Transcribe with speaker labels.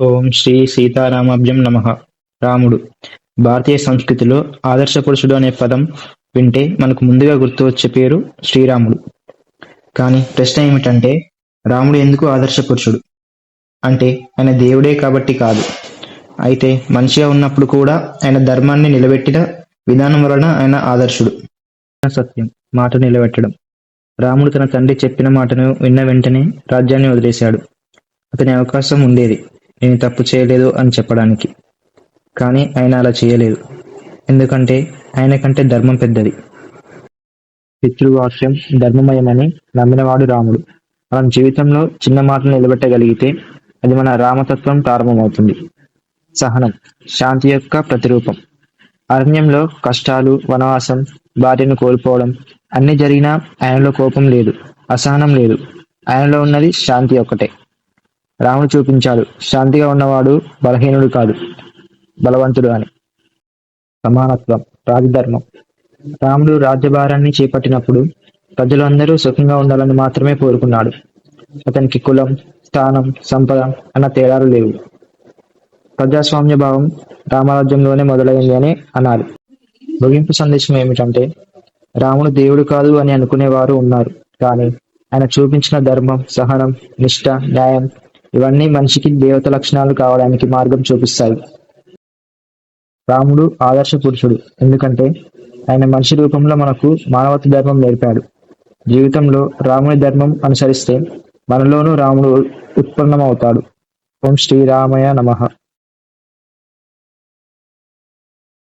Speaker 1: ఓం శ్రీ సీతారామాభ్యం నమ. రాముడు భారతీయ సంస్కృతిలో ఆదర్శ పురుషుడు అనే పదం వింటే మనకు ముందుగా గుర్తు వచ్చే పేరు శ్రీరాముడు. కానీ ప్రశ్న ఏమిటంటే రాముడు ఎందుకు ఆదర్శ పురుషుడు? అంటే ఆయన దేవుడే కాబట్టి కాదు. అయితే మనిషిగా ఉన్నప్పుడు కూడా ఆయన ధర్మాన్ని నిలబెట్టిన విధానం వలన ఆయన ఆదర్శుడు. సత్యం మాట నిలబెట్టడం. రాముడు తన తండ్రి చెప్పిన మాటను విన్న వెంటనే రాజ్యాన్ని వదిలేశాడు. అతని అవకాశం ఉండేది. నేను తప్పు చేయలేదు అని చెప్పడానికి. కానీ ఆయన అలా చేయలేదు. ఎందుకంటే ఆయన కంటే ధర్మం పెద్దది. పితృవాక్యం ధర్మమయమని నమ్మినవాడు రాముడు. మనం జీవితంలో చిన్న మాటలు నిలబెట్టగలిగితే అది మన రామతత్వం ప్రారంభమవుతుంది. సహనం శాంతి యొక్క ప్రతిరూపం. అరణ్యంలో కష్టాలు వనవాసం భార్యను కోల్పోవడం అన్ని జరిగినా ఆయనలో కోపం లేదు అసహనం లేదు. ఆయనలో ఉన్నది శాంతి ఒక్కటే. రాముడు చూపించాడు. శాంతిగా ఉన్నవాడు బలహీనుడు కాదు బలవంతుడు అని. సమానత్వం రాజధర్మం. రాముడు రాజ్యభారాన్ని చేపట్టినప్పుడు ప్రజలందరూ సుఖంగా ఉండాలని మాత్రమే కోరుకున్నాడు. అతనికి కులం స్థానం సంపద అన్న తేడాలు లేవు. ప్రజాస్వామ్య భావం రామరాజ్యంలోనే మొదలైంది అని అన్నారు. ముగింపు సందేశం ఏమిటంటే రాముడు దేవుడు కాదు అని అనుకునేవారు ఉన్నారు కానీ ఆయన చూపించిన ధర్మం సహనం నిష్ఠ న్యాయం ఇవన్నీ మనిషికి దేవత లక్షణాలు కావడానికి మార్గం చూపిస్తాయి. రాముడు ఆదర్శ పురుషుడు. ఎందుకంటే ఆయన మనిషి రూపంలో మనకు మానవత ధర్మం నేర్పాడు. జీవితంలో రాముని ధర్మం అనుసరిస్తే మనలోనూ రాముడు ఉత్పన్నమవుతాడు. ఓం శ్రీరామయ నమః.